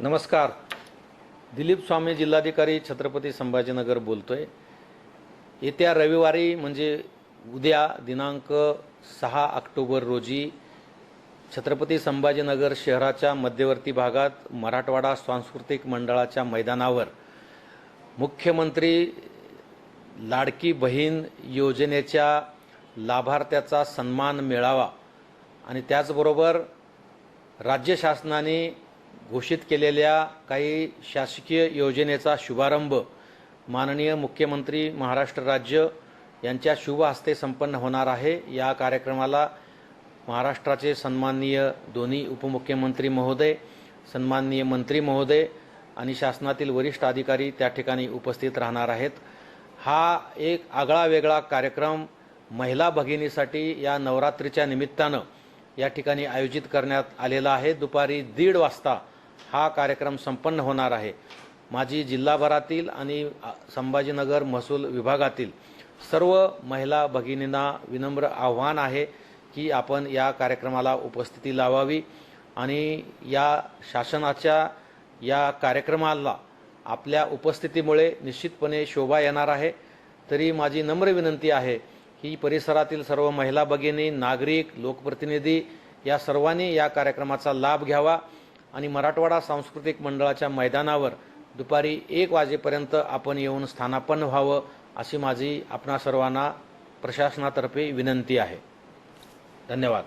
नमस्कार. दिलीप स्वामी जिल्हाधिकारी छत्रपती संभाजीनगर बोलतोय. येत्या रविवारी म्हणजे उद्या दिनांक सहा ऑक्टोबर रोजी छत्रपती संभाजीनगर शहराच्या मध्यवर्ती भागात मराठवाडा सांस्कृतिक मंडळाच्या मैदानावर मुख्यमंत्री लाडकी बहीण योजनेच्या लाभार्थ्याचा सन्मान मिळावा आणि त्याचबरोबर राज्य शासनाने घोषित केलेल्या काही शासकीय योजनेचा शुभारंभ माननीय मुख्यमंत्री महाराष्ट्र राज्य यांच्या शुभ हस्ते संपन्न होणार आहे. या कार्यक्रमाला महाराष्ट्राचे सन्माननीय दोन्ही उपमुख्यमंत्री महोदय सन्माननीय मंत्री महोदय आणि शासनातील वरिष्ठ अधिकारी त्या ठिकाणी उपस्थित राहणार आहेत. हा एक आगळा वेगळा कार्यक्रम महिला भगिनीसाठी या नवरात्रीच्या निमित्तानं या ठिकाणी आयोजित करण्यात आलेला आहे. दुपारी दीड वाजता हा कार्यक्रम संपन्न होणार आहे. माझी जिल्हाभरातील आणि संभाजीनगर महसूल विभागातील सर्व महिला भगिनींना विनम्र आव्हान आहे की आपण या कार्यक्रमाला उपस्थिती लावावी आणि या शासनाच्या या कार्यक्रमाला आपल्या उपस्थितीमुळे निश्चितपणे शोभा येणार आहे. तरी माझी नम्र विनंती आहे ही परिसरातील सर्व महिला भगिनी नागरिक लोकप्रतिनिधी या सर्वांनी या कार्यक्रमाचा लाभ घ्यावा आणि मराठवाडा सांस्कृतिक मंडळाच्या मैदानावर दुपारी एक वाजेपर्यंत आपण येऊन स्थानापन्न व्हावं अशी माझी आपणा सर्वांना प्रशासनातर्फे विनंती आहे. धन्यवाद.